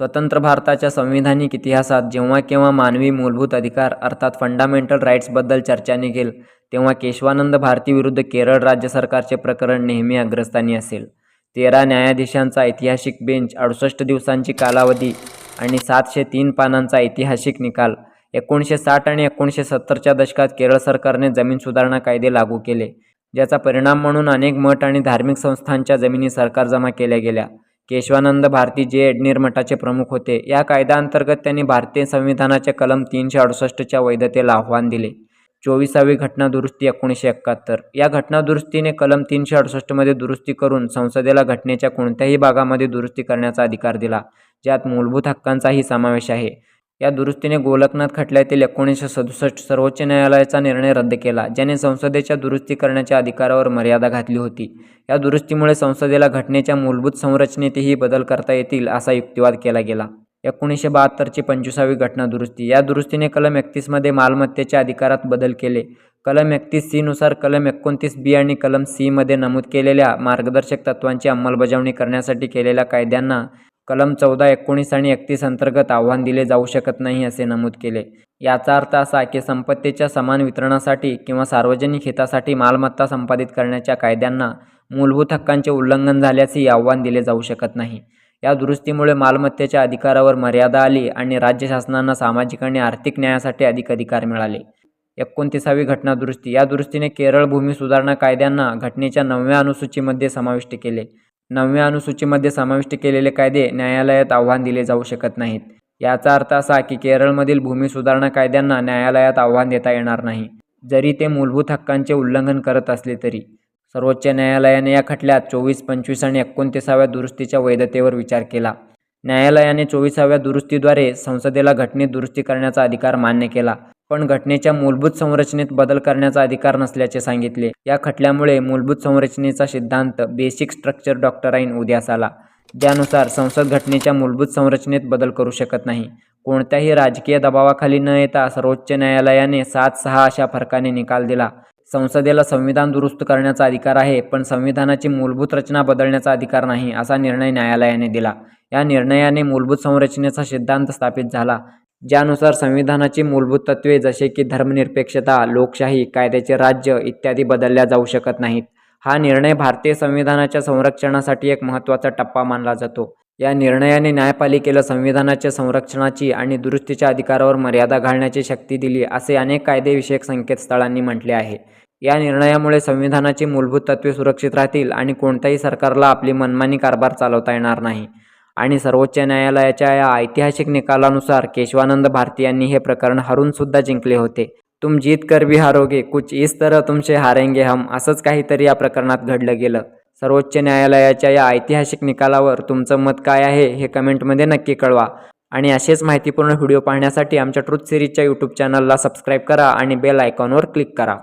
स्वतंत्र भारताच्या संविधानिक इतिहासात जेव्हा केव्हा मानवी मूलभूत अधिकार अर्थात फंडामेंटल राईट्सबद्दल चर्चा निघेल तेव्हा केशवानंद भारती विरुद्ध केरळ राज्य सरकारचे प्रकरण नेहमी अग्रस्थानी असेल. तेरा न्यायाधीशांचा ऐतिहासिक बेंच अडुसष्ट दिवसांची कालावधी आणि सातशे तीन पानांचा ऐतिहासिक निकाल एकोणीसशे साठ आणि एकोणीसशे सत्तरच्या दशकात केरळ सरकारने जमीन सुधारणा कायदे लागू केले ज्याचा परिणाम म्हणून अनेक मठ आणि धार्मिक संस्थांच्या जमिनी सरकार जमा केल्या गेल्या. केशवानंद भारती जे एडनेर मठाचे प्रमुख होते. या कायद्याअंतर्गत त्यांनी भारतीय संविधानाच्या कलम तीनशे अडुसष्टच्या वैधतेला आव्हान दिले. चोवीसावी घटनादुरुस्ती एकोणीसशे एकाहत्तर. या घटनादुरुस्तीने कलम तीनशे अडुसष्टमध्ये दुरुस्ती करून संसदेला घटनेच्या कोणत्याही भागामध्ये दुरुस्ती करण्याचा अधिकार दिला ज्यात मूलभूत हक्कांचाही समावेश आहे. या दुरुस्तीने गोलकनाथ खटल्यातील एकोणीसशे सदुसष्ट सर्वोच्च न्यायालयाचा निर्णय रद्द केला ज्याने संसदेच्या दुरुस्ती करण्याच्या अधिकारावर मर्यादा घातली होती. या दुरुस्तीमुळे संसदेला घटनेच्या मूलभूत संरचनेतही बदल करता येतील असा युक्तिवाद केला गेला. एकोणीसशे बहात्तरची पंचवीसावी घटना दुरुस्ती. या दुरुस्तीने कलम एकतीसमध्ये मालमत्तेच्या अधिकारात बदल केले. कलम एकतीस सीनुसार कलम एकोणतीस बी आणि कलम सीमध्ये नमूद केलेल्या मार्गदर्शक तत्त्वांची अंमलबजावणी करण्यासाठी केलेल्या कायद्यांना कलम चौदा एकोणीस आणि एकतीस अंतर्गत आव्हान दिले जाऊ शकत नाही असे नमूद केले. याचा अर्थ असा की संपत्तीच्या समान वितरणासाठी किंवा सार्वजनिक हितासाठी मालमत्ता संपादित करण्याच्या कायद्यांना मूलभूत हक्कांचे उल्लंघन झाल्यासही आव्हान दिले जाऊ शकत नाही. या दुरुस्तीमुळे मालमत्तेच्या अधिकारावर मर्यादा आली आणि राज्य शासनांना सामाजिक आणि आर्थिक न्यायासाठी अधिक अधिकार मिळाले. एकोणतीसावी घटना दुरुस्ती. या दुरुस्तीने केरळ भूमी सुधारणा कायद्यांना घटनेच्या नवव्या अनुसूचीमध्ये समाविष्ट केले. नवव्या अनुसूचीमध्ये समाविष्ट केलेले कायदे न्यायालयात आव्हान दिले जाऊ शकत नाहीत. याचा अर्थ असा की केरळमधील भूमी सुधारणा कायद्यांना न्यायालयात आव्हान देता येणार नाही. जरी ते मूलभूत हक्कांचे उल्लंघन करत असले तरी सर्वोच्च न्यायालयाने या खटल्यात चोवीस पंचवीस आणि एकोणतीसाव्या दुरुस्तीच्या वैधतेवर विचार केला. न्यायालयाने चोवीसाव्या दुरुस्तीद्वारे संसदेला घटनेत दुरुस्ती करण्याचा अधिकार मान्य केला. पण घटनेच्या मूलभूत संरचनेत बदल करण्याचा अधिकार नसल्याचे सांगितले. या खटल्यामुळे मूलभूत संरचनेचा सिद्धांत बेसिक स्ट्रक्चर डॉक्टराईन उदयास आला. ज्यानुसार संसद घटनेच्या मूलभूत संरचनेत बदल करू शकत नाही. कोणत्याही राजकीय दबावाखाली न येता सर्वोच्च न्यायालयाने सात सहा अशा फरकाने निकाल दिला. संसदेला संविधान दुरुस्त करण्याचा अधिकार आहे पण संविधानाची मूलभूत रचना बदलण्याचा अधिकार नाही असा निर्णय न्यायालयाने दिला. या निर्णयाने मूलभूत संरचनेचा सिद्धांत स्थापित झाला. ज्यानुसार संविधानाची मूलभूत तत्त्वे जसे की धर्मनिरपेक्षता लोकशाही कायद्याचे राज्य इत्यादी बदलल्या जाऊ शकत नाहीत. हा निर्णय भारतीय संविधानाच्या संरक्षणासाठी एक महत्त्वाचा टप्पा मानला जातो. या निर्णयाने न्यायपालिकेला संविधानाच्या संरक्षणाची आणि दुरुस्तीच्या अधिकारावर मर्यादा घालण्याची शक्ती दिली असे अनेक कायदेविषयक संकेतस्थळांनी म्हटले आहे. या निर्णयामुळे संविधानाची मूलभूत तत्त्वे सुरक्षित राहतील आणि कोणत्याही सरकारला आपली मनमानी कारभार चालवता येणार नाही. आणि सर्वोच्च न्यायालयाच्या या ऐतिहासिक निकालानुसार केशवानंद भारती यांनी हे प्रकरण हरून सुद्धा जिंकले होते. तुम जीत कर भी हारोगे कुछ इस तरह तुमचे हारेंगे हम असंच काहीतरी या प्रकरणात घडलं गेलं. सर्वोच्च न्यायालयाच्या या ऐतिहासिक निकालावर तुमचं मत काय आहे हे कमेंटमध्ये नक्की कळवा. आणि असेच माहितीपूर्ण व्हिडिओ पाहण्यासाठी आमच्या ट्रूथ सिरीजच्या यूट्यूब चॅनलला सबस्क्राईब करा आणि बेल आयकॉनवर क्लिक करा.